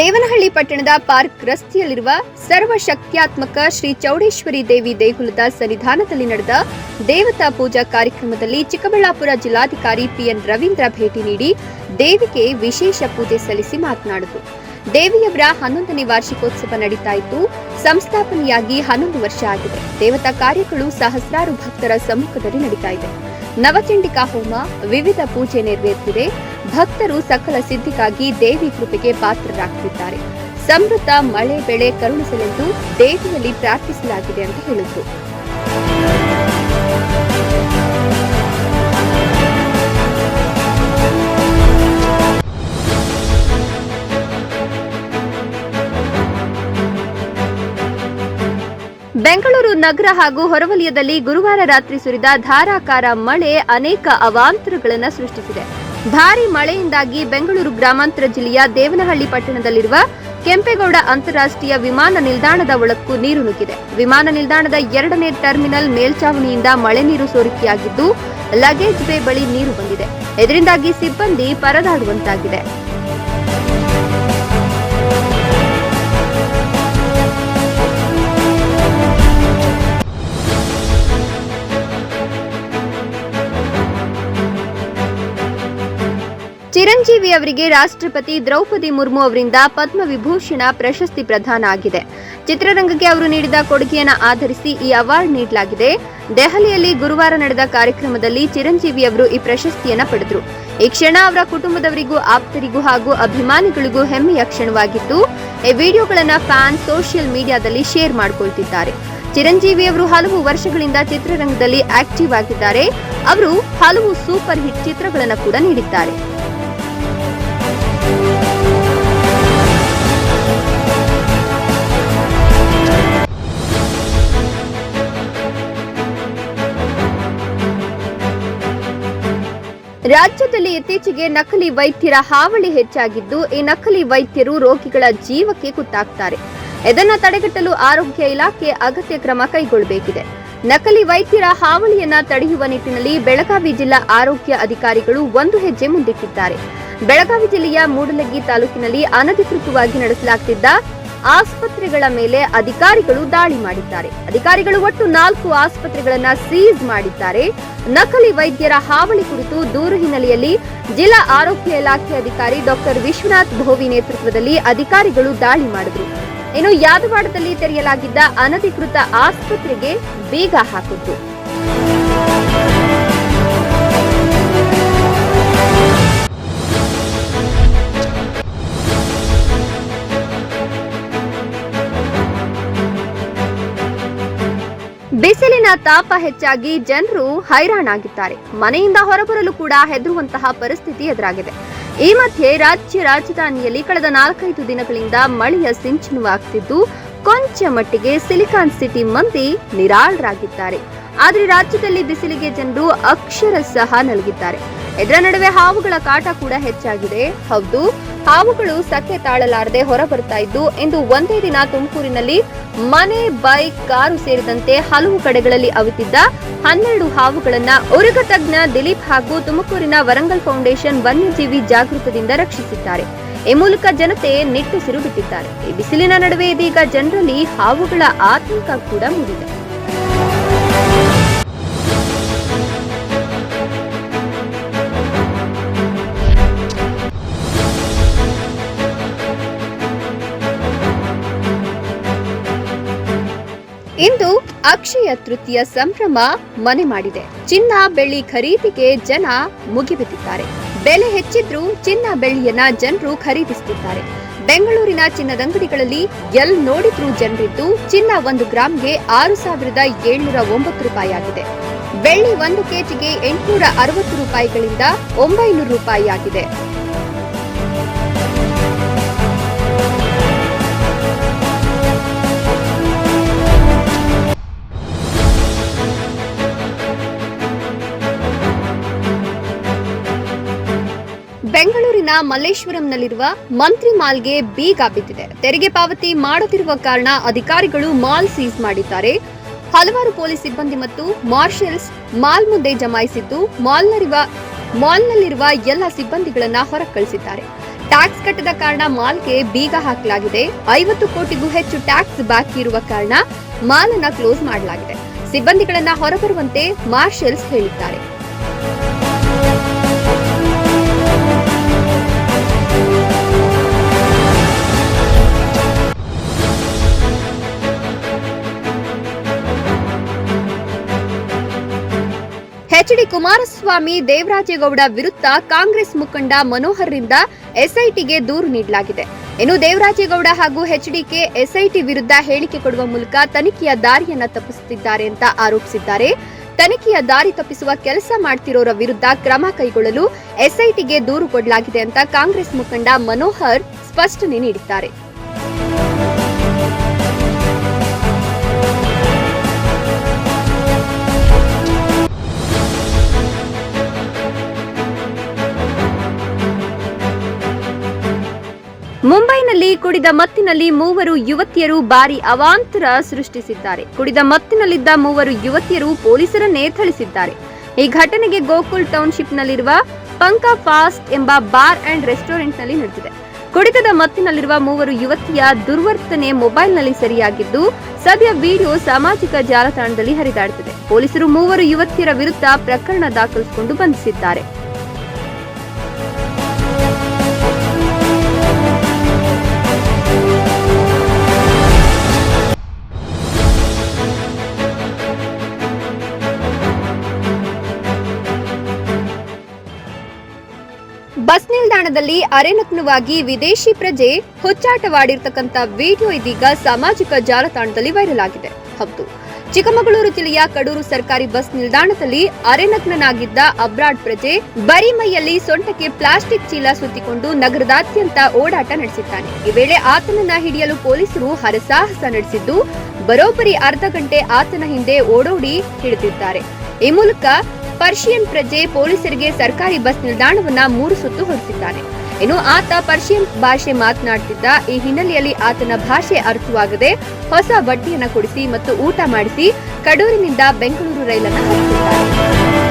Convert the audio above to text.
ದೇವನಹಳ್ಳಿ ಪಟ್ಟಣದ ಪಾರ್ಕ್ ರಸ್ತೆಯಲ್ಲಿರುವ ಸರ್ವಶಕ್ತ್ಯಾತ್ಮಕ ಶ್ರೀ ಚೌಡೇಶ್ವರಿ ದೇವಿ ದೇಗುಲದ ಸನ್ನಿಧಾನದಲ್ಲಿ ನಡೆದ ದೇವತಾ ಪೂಜಾ ಕಾರ್ಯಕ್ರಮದಲ್ಲಿ ಚಿಕ್ಕಬಳ್ಳಾಪುರ ಜಿಲ್ಲಾಧಿಕಾರಿ ಪಿಎನ್ ರವೀಂದ್ರ ಭೇಟಿ ನೀಡಿ ದೇವಿಗೆ ವಿಶೇಷ ಪೂಜೆ ಸಲ್ಲಿಸಿ ಮಾತನಾಡಿದರು. ದೇವಿಯವರ ಹನ್ನೊಂದನೇ ವಾರ್ಷಿಕೋತ್ಸವ ನಡೀತಾ ಇತ್ತು ಸಂಸ್ಥಾಪನೆಯಾಗಿ ಹನ್ನೊಂದು ವರ್ಷ ಆಗಿದೆ. ದೇವತಾ ಕಾರ್ಯಗಳು ಸಹಸ್ರಾರು ಭಕ್ತರ ಸಮ್ಮುಖದಲ್ಲಿ ನಡೀತಾ ಇದೆ. ನವಚಂಡಿಕಾ ಹೋಮ ವಿವಿಧ ಪೂಜೆ ನೆರವೇರುತ್ತಿದೆ ಭಕ್ತರು ಸಕಲ ಸಿದ್ಧಿಗಾಗಿ ದೇವಿ ಕೃಪೆಗೆ ಪಾತ್ರರಾಗುತ್ತಿದ್ದಾರೆ ಸಮೃದ್ಧ ಮಳೆ, ಬೆಳೆ ಕರುಣಿಸಲೆಂದು ದೇವಿಯಲ್ಲಿ ಪ್ರಾರ್ಥಿಸಲಾಗಿದೆ ಅಂತ ಹೇಳಿದರು. ಬೆಂಗಳೂರು ನಗರ ಹಾಗೂ ಹೊರವಲಯದಲ್ಲಿ ಗುರುವಾರ ರಾತ್ರಿ ಸುರಿದ ಧಾರಾಕಾರ ಮಳೆ ಅನೇಕ ಅವಾಂತರಗಳನ್ನು ಸೃಷ್ಟಿಸಿದೆ. ಭಾರಿ ಮಳೆಯಿಂದಾಗಿ ಬೆಂಗಳೂರು ಗ್ರಾಮಾಂತರ ಜಿಲ್ಲೆಯ ದೇವನಹಳ್ಳಿ ಪಟ್ಟಣದಲ್ಲಿರುವ ಕೆಂಪೇಗೌಡ ಅಂತಾರಾಷ್ಟ್ರೀಯ ವಿಮಾನ ನಿಲ್ದಾಣದ ಒಳಕ್ಕೂ ನೀರು ನುಗ್ಗಿದೆ. ವಿಮಾನ ನಿಲ್ದಾಣದ ಎರಡನೇ ಟರ್ಮಿನಲ್ ಮೇಲ್ಚಾವಣಿಯಿಂದ ಮಳೆ ನೀರು ಸೋರಿಕೆಯಾಗಿದ್ದು, ಲಗೇಜ್ ಬೇ ಬಳಿ ನೀರು ಬಂದಿದೆ. ಇದರಿಂದಾಗಿ ಸಿಬ್ಬಂದಿ ಪರದಾಡುವಂತಾಗಿದೆ. ಚಿರಂಜೀವಿ ಅವರಿಗೆ ರಾಷ್ಟ್ರಪತಿ ದ್ರೌಪದಿ ಮುರ್ಮು ಅವರಿಂದ ಪದ್ಮವಿಭೂಷಣ ಪ್ರಶಸ್ತಿ ಪ್ರದಾನ ಆಗಿದೆ. ಚಿತ್ರರಂಗಕ್ಕೆ ಅವರು ನೀಡಿದ ಕೊಡುಗೆಯನ್ನು ಆಧರಿಸಿ ಈ ಅವಾರ್ಡ್ ನೀಡಲಾಗಿದೆ. ದೆಹಲಿಯಲ್ಲಿ ಗುರುವಾರ ನಡೆದ ಕಾರ್ಯಕ್ರಮದಲ್ಲಿ ಚಿರಂಜೀವಿ ಅವರು ಈ ಪ್ರಶಸ್ತಿಯನ್ನು ಪಡೆದರು. ಈ ಕ್ಷಣ ಅವರ ಕುಟುಂಬದವರಿಗೂ, ಆಪ್ತರಿಗೂ ಹಾಗೂ ಅಭಿಮಾನಿಗಳಿಗೂ ಹೆಮ್ಮೆಯ ಕ್ಷಣವಾಗಿತ್ತು. ಈ ವಿಡಿಯೋಗಳನ್ನು ಫ್ಯಾನ್ ಸೋಷಿಯಲ್ ಮೀಡಿಯಾದಲ್ಲಿ ಶೇರ್ ಮಾಡಿಕೊಳ್ತಿದ್ದಾರೆ. ಚಿರಂಜೀವಿ ಅವರು ಹಲವು ವರ್ಷಗಳಿಂದ ಚಿತ್ರರಂಗದಲ್ಲಿ ಆಕ್ಟಿವ್ ಆಗಿದ್ದಾರೆ. ಅವರು ಹಲವು ಸೂಪರ್ ಹಿಟ್ ಚಿತ್ರಗಳನ್ನು ಕೂಡ ನೀಡಿದ್ದಾರೆ. ರಾಜ್ಯದಲ್ಲಿ ಇತ್ತೀಚೆಗೆ ನಕಲಿ ವೈದ್ಯರ ಹಾವಳಿ ಹೆಚ್ಚಾಗಿದ್ದು, ಈ ನಕಲಿ ವೈದ್ಯರು ರೋಗಿಗಳ ಜೀವಕ್ಕೆ ಕುತ್ತಾಗ್ತಾರೆ ಇದನ್ನು ತಡೆಗಟ್ಟಲು ಆರೋಗ್ಯ ಇಲಾಖೆ ಅಗತ್ಯ ಕ್ರಮ ಕೈಗೊಳ್ಳಬೇಕಿದೆ. ನಕಲಿ ವೈದ್ಯರ ಹಾವಳಿಯನ್ನ ತಡೆಯುವ ನಿಟ್ಟಿನಲ್ಲಿ ಬೆಳಗಾವಿ ಜಿಲ್ಲಾ ಆರೋಗ್ಯ ಅಧಿಕಾರಿಗಳು ಒಂದು ಹೆಜ್ಜೆ ಮುಂದಿಟ್ಟಿದ್ದಾರೆ. ಬೆಳಗಾವಿ ಜಿಲ್ಲೆಯ ಮೂಡಲಗಿ ತಾಲೂಕಿನಲ್ಲಿ ಅನಧಿಕೃತವಾಗಿ ನಡೆಸಲಾಗ್ತಿದ್ದ ಆಸ್ಪತ್ರೆಗಳ ಮೇಲೆ ಅಧಿಕಾರಿಗಳು ದಾಳಿ ಮಾಡಿದ್ದಾರೆ. ಅಧಿಕಾರಿಗಳು ಒಟ್ಟು ನಾಲ್ಕು ಆಸ್ಪತ್ರೆಗಳನ್ನ ಸೀಸ್ ಮಾಡಿದ್ದಾರೆ. ನಕಲಿ ವೈದ್ಯರ ಹಾವಳಿ ಕುರಿತು ದೂರು ಹಿನ್ನೆಲೆಯಲ್ಲಿ ಜಿಲ್ಲಾ ಆರೋಗ್ಯ ಇಲಾಖೆ ಅಧಿಕಾರಿ ಡಾಕ್ಟರ್ ವಿಶ್ವನಾಥ್ ಭೋವಿ ನೇತೃತ್ವದಲ್ಲಿ ಅಧಿಕಾರಿಗಳು ದಾಳಿ ಮಾಡಿದ್ರು. ಇನ್ನು ಯಾದವಾಡದಲ್ಲಿ ತೆರೆಯಲಾಗಿದ್ದ ಅನಧಿಕೃತ ಆಸ್ಪತ್ರೆಗೆ ಬೀಗ ಹಾಕಿದ್ರು. ಬಿಸಿಲಿನ ತಾಪ ಹೆಚ್ಚಾಗಿ ಜನರು ಹೈರಾಣಾಗಿದ್ದಾರೆ. ಮನೆಯಿಂದ ಹೊರಬರಲು ಕೂಡ ಹೆದರುವಂತಹ ಪರಿಸ್ಥಿತಿ ಎದುರಾಗಿದೆ. ಈ ಮಧ್ಯೆ ರಾಜ್ಯ ರಾಜಧಾನಿಯಲ್ಲಿ ಕಳೆದ ನಾಲ್ಕೈದು ದಿನಗಳಿಂದ ಮಳೆಯ ಸಿಂಚನವಾಗ್ತಿದ್ದು ಕೊಂಚ ಮಟ್ಟಿಗೆ ಸಿಲಿಕಾನ್ ಸಿಟಿ ಮಂದಿ ನಿರಾಳರಾಗಿದ್ದಾರೆ. ಆದರೆ ರಾಜ್ಯದಲ್ಲಿ ಬಿಸಿಲಿಗೆ ಜನರು ಅಕ್ಷರಶಃ ನಲಗಿದ್ದಾರೆ. ಇದರ ನಡುವೆ ಹಾವುಗಳ ಕಾಟ ಕೂಡ ಹೆಚ್ಚಾಗಿದೆ. ಹೌದು, ಹಾವುಗಳು ಸಕ್ಕೆ ತಾಳಲಾರದೆ ಹೊರ ಬರ್ತಾ ಇದ್ದು, ಇಂದು ಒಂದೇ ದಿನ ತುಮಕೂರಿನಲ್ಲಿ ಮನೆ, ಬೈಕ್, ಕಾರು ಸೇರಿದಂತೆ ಹಲವು ಕಡೆಗಳಲ್ಲಿ ಅವಿತಿದ್ದ ಹನ್ನೆರಡು ಹಾವುಗಳನ್ನ ಉರುಗ ತಜ್ಞ ದಿಲೀಪ್ ಹಾಗೂ ತುಮಕೂರಿನ ವರಂಗಲ್ ಫೌಂಡೇಶನ್ ವನ್ಯಜೀವಿ ಜಾಗೃತದಿಂದ ರಕ್ಷಿಸಿದ್ದಾರೆ. ಈ ಮೂಲಕ ಜನತೆ ನಿಟ್ಟುಸಿರು ಬಿಟ್ಟಿದ್ದಾರೆ. ಈ ಬಿಸಿಲಿನ ನಡುವೆ ಇದೀಗ ಜನರಲ್ಲಿ ಹಾವುಗಳ ಆತಂಕ ಕೂಡ ಮೂಡಿದೆ. ಇಂದು ಅಕ್ಷಯ ತೃತೀಯ ಸಂಭ್ರಮ ಮನೆ ಮಾಡಿದೆ. ಚಿನ್ನ ಬೆಳ್ಳಿ ಖರೀದಿಗೆ ಜನ ಮುಗಿಬಿದ್ದಿದ್ದಾರೆ ಬೆಲೆ ಹೆಚ್ಚಿದ್ರೂ ಚಿನ್ನ ಬೆಳ್ಳಿಯನ್ನ ಜನರು ಖರೀದಿಸುತ್ತಿದ್ದಾರೆ ಬೆಂಗಳೂರಿನ ಚಿನ್ನದಂಗಡಿಗಳಲ್ಲಿ ಎಲ್ ನೋಡಿದ್ರೂ ಜನರಿದ್ದು ಚಿನ್ನ ಒಂದು ಗ್ರಾಮ್ಗೆ ಆರು ಸಾವಿರದ ಏಳ್ನೂರ ಒಂಬತ್ತು ರೂಪಾಯಿ ಆಗಿದೆ. ಬೆಳ್ಳಿ ಒಂದು ಕೆಜಿಗೆ ಎಂಟುನೂರ ಅರವತ್ತು ರೂಪಾಯಿಗಳಿಂದ ಒಂಬೈನೂರು ರೂಪಾಯಿ ಆಗಿದೆ ಬೆಂಗಳೂರಿನ ಮಲ್ಲೇಶ್ವರಂನಲ್ಲಿರುವ ಮಂತ್ರಿ ಮಾಲ್ಗೆ ಬೀಗ ಬಿದ್ದಿದೆ. ತೆರಿಗೆ ಪಾವತಿ ಮಾಡುತ್ತಿರುವ ಕಾರಣ ಅಧಿಕಾರಿಗಳು ಮಾಲ್ ಸೀಸ್ ಮಾಡಿದ್ದಾರೆ. ಹಲವಾರು ಪೊಲೀಸ್ ಸಿಬ್ಬಂದಿ ಮತ್ತು ಮಾರ್ಷಲ್ಸ್ ಮಾಲ್ ಮುಂದೆ ಜಮಾಯಿಸಿದ್ದು, ಮಾಲ್ನಲ್ಲಿರುವ ಮಾಲ್ನಲ್ಲಿರುವ ಎಲ್ಲ ಸಿಬ್ಬಂದಿಗಳನ್ನ ಹೊರ ಕಳಿಸಿದ್ದಾರೆ ಟ್ಯಾಕ್ಸ್ ಕಟ್ಟದ ಕಾರಣ ಮಾಲ್ಗೆ ಬೀಗ ಹಾಕಲಾಗಿದೆ. ಐವತ್ತು ಕೋಟಿಗೂ ಹೆಚ್ಚು ಟ್ಯಾಕ್ಸ್ ಬಾಕಿ ಇರುವ ಕಾರಣ ಮಾಲನ್ನ ಕ್ಲೋಸ್ ಮಾಡಲಾಗಿದೆ. ಸಿಬ್ಬಂದಿಗಳನ್ನ ಹೊರಬರುವಂತೆ ಮಾರ್ಷಲ್ಸ್ ಹೇಳಿದ್ದಾರೆ. ಡಿ ಕುಮಾರಸ್ವಾಮಿ ದೇವರಾಜೇಗೌಡ ವಿರುದ್ಧ ಕಾಂಗ್ರೆಸ್ ಮುಖಂಡ ಮನೋಹರ್ ರಿಂದ ಎಸ್ಐಟಿಗೆ ದೂರು ನೀಡಲಾಗಿದೆ. ಇನ್ನು ದೇವರಾಜೇಗೌಡ ಹಾಗೂ ಎಚ್ಡಿಕೆ ಎಸ್ಐಟಿ ವಿರುದ್ಧ ಹೇಳಿಕೆ ಕೊಡುವ ಮೂಲಕ ತನಿಖೆಯ ದಾರಿಯನ್ನ ತಪ್ಪಿಸುತ್ತಿದ್ದಾರೆ ಅಂತ ಆರೋಪಿಸಿದ್ದಾರೆ. ತನಿಖೆಯ ದಾರಿ ತಪ್ಪಿಸುವ ಕೆಲಸ ಮಾಡ್ತಿರೋರ ವಿರುದ್ಧ ಕ್ರಮ ಕೈಗೊಳ್ಳಲು ಎಸ್ಐಟಿಗೆ ದೂರು ಕೊಡಲಾಗಿದೆ ಅಂತ ಕಾಂಗ್ರೆಸ್ ಮುಖಂಡ ಮನೋಹರ್ ಸ್ಪಷ್ಟನೆ ನೀಡಿದ್ದಾರೆ. ಮುಂಬೈನಲ್ಲಿ ಕುಡಿದ ಮತ್ತಿನಲ್ಲಿ ಮೂವರು ಯುವತಿಯರು ಭಾರಿ ಅವಾಂತರ ಸೃಷ್ಟಿಸಿದ್ದಾರೆ. ಕುಡಿದ ಮತ್ತಿನಲ್ಲಿದ್ದ ಮೂವರು ಯುವತಿಯರು ಪೊಲೀಸರನ್ನೇ ಥಳಿಸಿದ್ದಾರೆ. ಈ ಘಟನೆಗೆ ಗೋಕುಲ್ ಟೌನ್ಶಿಪ್ನಲ್ಲಿರುವ ಪಂಕ ಫಾಸ್ಟ್ ಎಂಬ ಬಾರ್ ಅಂಡ್ ರೆಸ್ಟೋರೆಂಟ್ನಲ್ಲಿ ನಡೆದಿದೆ. ಕುಡಿತದ ಮತ್ತಿನಲ್ಲಿರುವ ಮೂವರು ಯುವತಿಯ ದುರ್ವರ್ತನೆ ಮೊಬೈಲ್ನಲ್ಲಿ ಸರಿಯಾಗಿದ್ದು, ಸದ್ಯ ವಿಡಿಯೋ ಸಾಮಾಜಿಕ ಜಾಲತಾಣದಲ್ಲಿ ಹರಿದಾಡುತ್ತಿದೆ. ಪೊಲೀಸರು ಮೂವರು ಯುವತಿಯರ ವಿರುದ್ಧ ಪ್ರಕರಣ ದಾಖಲಿಸಿಕೊಂಡು ಬಂಧಿಸಿದ್ದಾರೆ. ಬಸ್ ನಿಲ್ದಾಣದಲ್ಲಿ ಅರೆನಗ್ನವಾಗಿ ವಿದೇಶಿ ಪ್ರಜೆ ಹುಚ್ಚಾಟವಾಡಿರ್ತಕ್ಕಂಥ ವಿಡಿಯೋ ಇದೀಗ ಸಾಮಾಜಿಕ ಜಾಲತಾಣದಲ್ಲಿ ವೈರಲ್ ಆಗಿದೆ. ಹೌದು, ಚಿಕ್ಕಮಗಳೂರು ಜಿಲ್ಲೆಯ ಕಡೂರು ಸರ್ಕಾರಿ ಬಸ್ ನಿಲ್ದಾಣದಲ್ಲಿ ಅರೆನಗ್ನಾಗಿದ್ದ ಅಬ್ರಾಡ್ ಪ್ರಜೆ ಬರಿ ಮೈಯಲ್ಲಿ ಸೊಂಟಕ್ಕೆ ಪ್ಲಾಸ್ಟಿಕ್ ಚೀಲ ಸುತ್ತಿಕೊಂಡು ನಗರದಾದ್ಯಂತ ಓಡಾಟ ನಡೆಸಿದ್ದಾನೆ. ಈ ವೇಳೆ ಆತನನ್ನ ಹಿಡಿಯಲು ಪೊಲೀಸರು ಹರಸಾಹಸ ನಡೆಸಿದ್ದು, ಬರೋಬ್ಬರಿ ಅರ್ಧ ಗಂಟೆ ಆತನ ಹಿಂದೆ ಓಡೋಡಿ ಹಿಡಿದಿದ್ದಾರೆ. ಈ ಮೂಲಕ ಪರ್ಷಿಯನ್ ಪ್ರಜೆ ಪೊಲೀಸರಿಗೆ ಸರ್ಕಾರಿ ಬಸ್ ನಿಲ್ದಾಣವನ್ನ ಮೂರು ಸುತ್ತು ಹೊಡೆಸಿದ್ದಾನೆ ಇನ್ನು ಆತ ಪರ್ಷಿಯನ್ ಭಾಷೆ ಮಾತನಾಡುತ್ತಿದ್ದ ಈ ಹಿನ್ನೆಲೆಯಲ್ಲಿ ಆತನ ಭಾಷೆ ಅರ್ಥವಾಗದೆ ಹೊಸ ಬಡ್ಡಿಯನ್ನು ಕೊಡಿಸಿ ಮತ್ತು ಊಟ ಮಾಡಿಸಿ ಕಡೂರಿನಿಂದ ಬೆಂಗಳೂರು ರೈಲನ್ನು ಹತ್ತಿದ್ದಾರೆ.